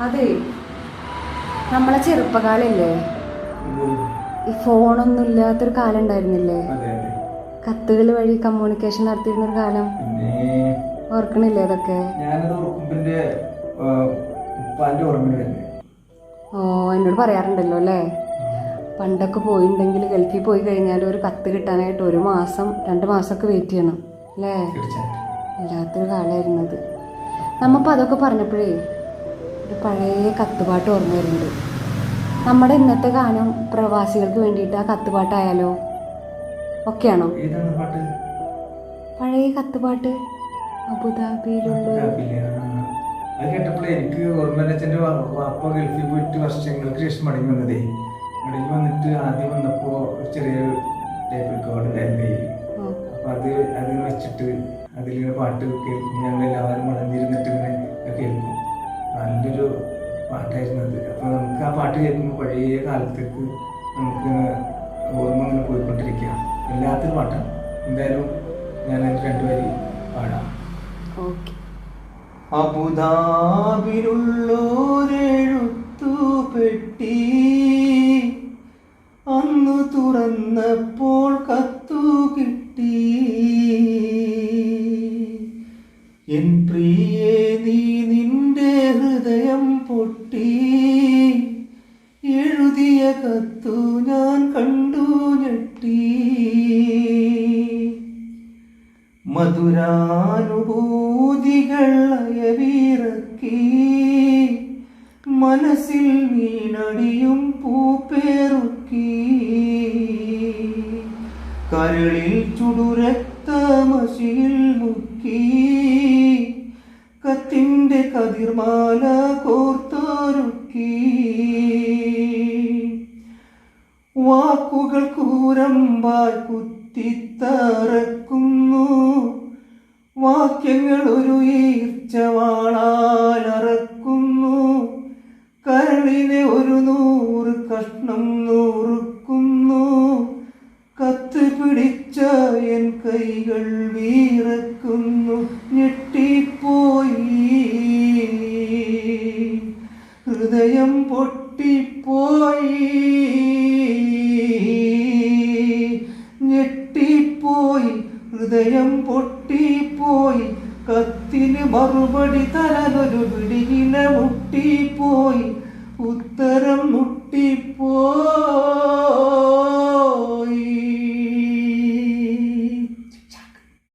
അതെ. നമ്മളെ ചെറുപ്പകാലല്ലേ? ഈ ഫോണൊന്നും ഇല്ലാത്തൊരു കാലം ഉണ്ടായിരുന്നില്ലേ കത്തുകൾ വഴി കമ്മ്യൂണിക്കേഷൻ നടത്തിയിരുന്ന ഒരു കാലം ഓർക്കണില്ലേ അതൊക്കെ? ഓ എന്നോട് പറയാറുണ്ടല്ലോ അല്ലേ? പണ്ടൊക്കെ പോയിട്ടുണ്ടെങ്കിൽ ഗൾഫിൽ പോയി കഴിഞ്ഞാൽ ഒരു കത്ത് കിട്ടാനായിട്ട് ഒരു മാസം രണ്ട് മാസമൊക്കെ വെയിറ്റ് ചെയ്യണം അല്ലേ? ഇല്ലാത്തൊരു കാലമായിരുന്നത് നമ്മപ്പോൾ അതൊക്കെ പറഞ്ഞപ്പോഴേ ഒരു പഴയ കത്തുപാട്ട് ഓർമ്മ വരുന്നുണ്ട്. നമ്മുടെ ഇന്നത്തെ ഗാനം പ്രവാസികൾക്ക് വേണ്ടിയിട്ട് ആ കത്തുപാട്ടായാലോ? ഒക്കെയാണോ? പഴയ കത്തുപാട്ട്. അബുദാബിയിലുള്ള. അത് കേട്ടപ്പോൾ എനിക്ക് ഓർമ്മച്ചന്റെ വാപ്പ ഗൾഫിൽ പോയിട്ട് വർഷങ്ങൾക്ക് ശേഷം മടങ്ങി വന്നതേ. മടങ്ങി വന്നിട്ട് ആദ്യം വന്നപ്പോൾ ചെറിയ ടേപ്പ് റെക്കോർഡ് ഉണ്ടായിരുന്നു. കയ്യിൽ. അപ്പൊ അത് അത് വെച്ചിട്ട് അതിലിങ്ങനെ പാട്ട് കേൾക്കും ഞങ്ങൾ എല്ലാവരും മടങ്ങിയിരുന്നിട്ട് ഇങ്ങനെ കേൾക്കും. നല്ലൊരു പാട്ടായിരുന്നു അത്. അപ്പോൾ നമുക്ക് ആ പാട്ട് കേൾക്കുമ്പോൾ പഴയ കാലത്തേക്ക് നമുക്ക് ഓർമ്മ ഇങ്ങനെ പോയിക്കൊണ്ടിരിക്കുക. എല്ലാത്തിനും പാട്ടാണ് എന്തായാലും ഞാൻ അതിന് രണ്ടുപേരി പാടാം. ഓക്കെ. അബുദാബിലുള്ളോരെഴുത്തു പെട്ടി അന്നു തുറന്നപ്പോൾ കത്തു കിട്ടി. എൻ പ്രിയേ നീ എഴുതിയ കത്തു ഞാൻ കണ്ടു ഞെട്ടി. മധുരാനുഭൂതികൾ അയവിറക്കി. മനസ്സിൽ വീണടിയും പൂപ്പേറുക്കി. കരളിൽ ചുടുരക്തമശിയിൽ മുക്കി. കത്തിന്റെ കതിർമാല കോർത്തൊരുക്കി കൂരമ്പാൽ കുത്തിത്തറക്കുന്നു. വാക്യങ്ങൾ ഒരു ഈർച്ചവാളാലറക്കുന്നു കരളിനെ ഒരു നൂറ് കഷ്ണം നൂറുക്കുന്നു. കത്ത് പിടിച്ച എൻ കൈകൾ വീറക്കുന്നു. ഞെട്ടിപ്പോയി ഹൃദയം പൊട്ടിപ്പോയി. കത്തിന് മറുപടി തരാനൊരു പിടിയില